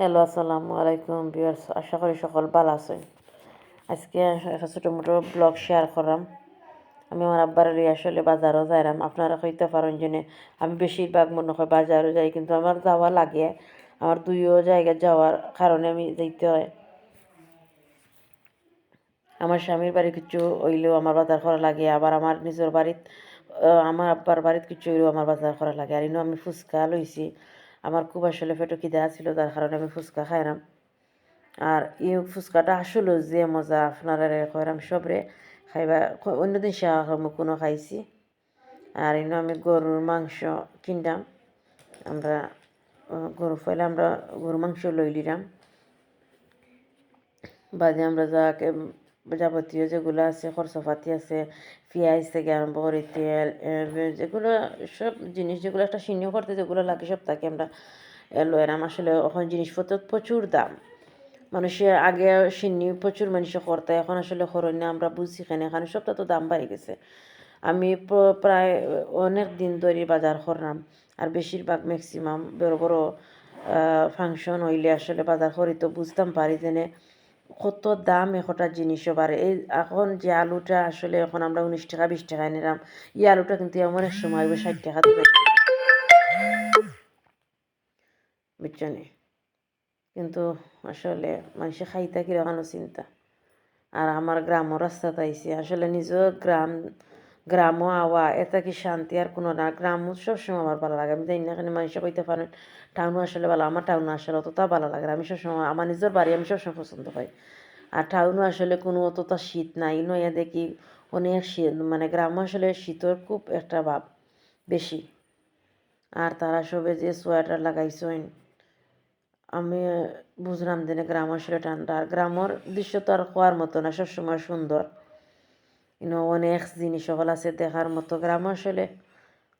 Hello, আসসালামু আলাইকুম viewers, আশা করি সকল ভালো আছেন। আজকে একটা ছোটো মোটো ব্লগ শেয়ার করাম আমি আমার আব্বার আসলে বাজারও যাইরাম আপনারা কইতে পারেন যে আমি বেশিরভাগ মনে হয় বাজারও যাই, কিন্তু আমার যাওয়া লাগে। আমার দুইও জায়গায় যাওয়ার কারণে আমি যাইতে হয়। আমার স্বামীর বাড়ি কিছু হইলেও আমার বাজার করা লাগে, আবার আমার নিজের বাড়িত আমার আব্বার বাড়িত কিছু হইলেও আমার বাজার করা লাগে। আর ইনো আমি ফুচকা লইছি। আমার খুব আসলে পেটো খিদা ছিল তার কারণে আমি ফুচকা খাইলাম আর এই ফুচকাটা আসলে যে মজা আপনারা কইরাম সবরে, খাইবা অন্যদিন শাহ কোনো খাইছি। আর ইনো আমি গরুর মাংস কিনতাম। আমরা গরু ফাইলে আমরা গরুর মাংস লই লিলাম বাদে আমরা যাকে যাবতীয় যেগুলো আছে, খরচপাতি আছে, পেঁয়াজ থেকে আরম্ভ করে তেল যেগুলো সব জিনিস, যেগুলো একটা সিনিও করতে যেগুলো লাগে সব তাকে আমরা লয়েরাম আসলে এখন জিনিসপত্র প্রচুর দাম। মানুষে আগে সিন্নি প্রচুর মানুষে করতে, এখন আসলে খরচ না, আমরা বুঝছি কেন, এখানে সবটা তো দাম বাড়ি গেছে। আমি প্রায় অনেক দিন ধরে বাজার করলাম, আর বেশিরভাগ ম্যাক্সিমাম বড় বড় ফাংশন হইলে আসলে বাজার করি তো বুঝতাম পারি যে কত দাম একটা জিনিসও বাড়ে। এই এখন যে আলুটা আসলে এখন আমরা উনিশ টাকা, বিশ টাকায় নিলাম, এই আলুটা কিন্তু এমন এক সময় ষাট টাকা বুঝছেন কিন্তু আসলে মানুষে খাইতা কীরকম চিন্তা। আর আমার গ্রামও রাস্তা তাইছে আসলে নিজের গ্রাম গ্রামও আওয়া এটা কি শান্তি আর কোনো না? গ্রামও সবসময় আমার ভালো লাগে। আমি জানি না এখানে মানুষে কইতে পারেন, টাউনও আসলে ভালো, আমার টাউনও আসলে অতটা ভালো লাগে আমি সবসময়, আমার নিজের বাড়ি আমি সবসময় পছন্দ পাই আর টাউনও আসলে কোনো অতটা শীত নাই। নয়া দেখি অনেক শীত মানে গ্রাম আসলে শীতের খুব একটা ভাব বেশি। আর তারা সবে যে সোয়েটার লাগাইছেন, আমি বুঝলাম দিনে গ্রাম আসলে ঠান্ডা। আর গ্রামের দৃশ্য তো আর হওয়ার মতো না, সবসময় সুন্দর। ইনো অনেক জিনিস সকল আছে দেখার মতো গ্রাম আসলে।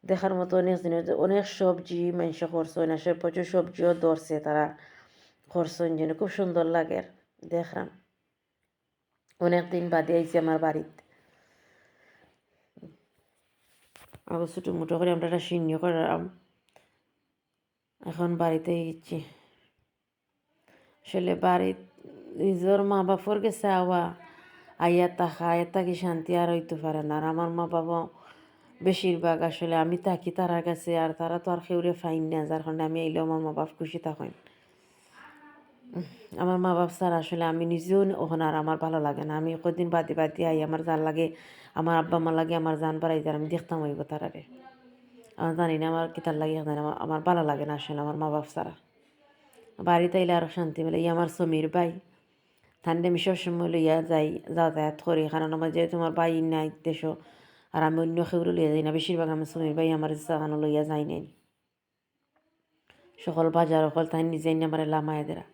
দেখার মতো অনেক জিনিস অনেক সবজি মানুষ করছেন আসলে প্রচুর সবজিও ধরছে তারা। করছেন যেন খুব সুন্দর লাগে। দেখলাম। অনেক দিন বাদে আইছি আমার বাড়িতে। আবার ছোটো মোটো করে আমরা একটা সিন্নি করলাম। এখন বাড়িতে গেছি। আসলে বাড়িত নিজের মা বাপর গেছে আওয়া। আইয়া তাকা আইয়া তাকি শান্তি আর হইতে পারে না। আর আমার মা বাবা বেশিরভাগ আসলে আমি থাকি তারা কাছে, আর তারা তো আর কেউরে ফাইন না, যার কারণে আমি এলেও আমার মা বাপ খুশি থাকেন। আমার মা বাপ স্যার আসলে আমি নিজেও ওখানে আর আমার ভালো লাগে না। আমি কদিন বাদে বাদে আই, আমার যার লাগে, আমার আব্বা মা লাগে, আমার জান বাড়াই যার আমি দেখতাম ওই তারারে। আমার জানি না আমার কিতার লাগে আমার ভালো লাগে না আসলে আমার মা বাপ সারা বাড়িতে এলে আরও শান্তি মেলে। আমার সমীর ভাই। ঠান্ডা আমি সবসময় লইয়া যাই যাতায়াত করি কারণ আমার যেহেতু আমার ভাই নাই দেশ আর আমি অন্য খেউরে লইয়া যাই না বেশিরভাগ আমার সমীর ভাই আমার জাগানো লইয়া যাই নাই সকল বাজার অকল তাই নিজে আমার লামায় দেরা।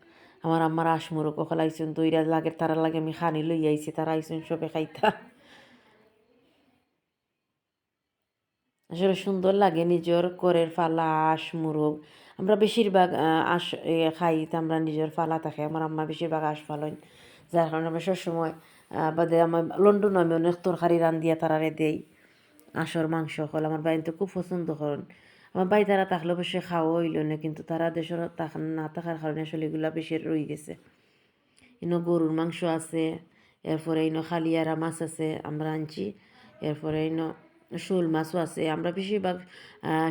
আমার আমার আসমুরক অকল আইসুন দইরা লাগে তারা লাগে আমি খানি লইয়া আইছি, তারা আইসুন সবে খাইতা। আসলে সুন্দর লাগে নিজের করের ফালা, আশ মুরগ আমরা বেশিরভাগ আশ খাই আমরা নিজের ফালা থাকে আমার আম্মা বেশিরভাগ আশ ফালন যার কারণে আমরা সবসময় বাদে আমার লন্ডন আমি অনেক তরকারি রান্ধিয়া তারারে দেই। আঁশর মাংস হল আমার বাড়িতে খুব পছন্দ করেন। আমার বাড়ি তারা থাকলে অবশ্যই খাওয়া হইল না, কিন্তু তারা দেশের না থাকার কারণে আসলে এগুলা বেশি রয়ে গেছে। ইনো গরুর মাংস আছে, এরপরে ইনো খালিয়ারা মাছ আছে, আমরা আনছি। এরপরে ইনো শোল মাছও আছে। আমরা বেশিরভাগ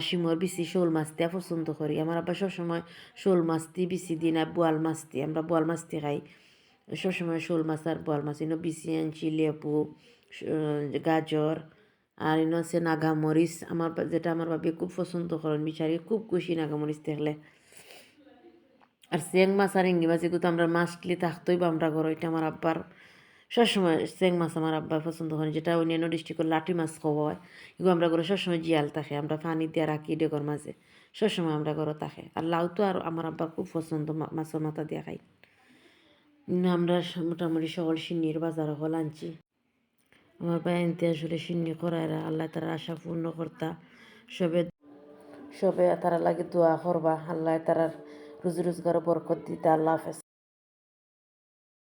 শিমর বেশি শোল মাছ দিয়ে পছন্দ করি। আমার আবার সবসময় শোল মাছ দিয়ে বেশি দিই না, বোয়াল মাছ দিয়ে। আমরা বোয়াল মাছ দিয়ে খাই। সবসময় শোল মাছ আর বোয়াল মাছ ইনো বেশি আনছি লেবু গাজর আর ইনো আছে নাগামরিচ আমার যেটা আমার বাবি খুব পছন্দ করেন বিচারি খুব খুশি নাগামরিচ দেখলে আর চেং মাছ আর ইঙ্গি মাছ তো আমরা মাছলি থাকতোই বা আমরা ঘর এটা আমার আব্বার সবসময় চেং মাছ আমার আব্বার পছন্দ করেন যেটা অন্যান্য ডিস্ট্রিক্টের লাঠি মাছ খাওয়া হয় এগুলো আমরা ঘরে সবসময় জিয়াল থাকে আমরা পানি দিয়ে রাখি ডেগর মাঝে সবসময় আমরা ঘরে থাকে আর লাউ তো আর আমার আব্বার খুব পছন্দ মাছের মাথা দিয়ে খাই আমরা মোটামুটি সকল সিন্নির বাজার হল আনছি। আমার বায়নতে আসলে সিন্নি করায়রা আল্লাহ তারা আশা পূর্ণ করতা। সবে সবে তারা লাগে দোয়া করবা, আল্লাহ তারার রুজি রোজগার বরকত দিতা, আল্লাহ হাফেজ।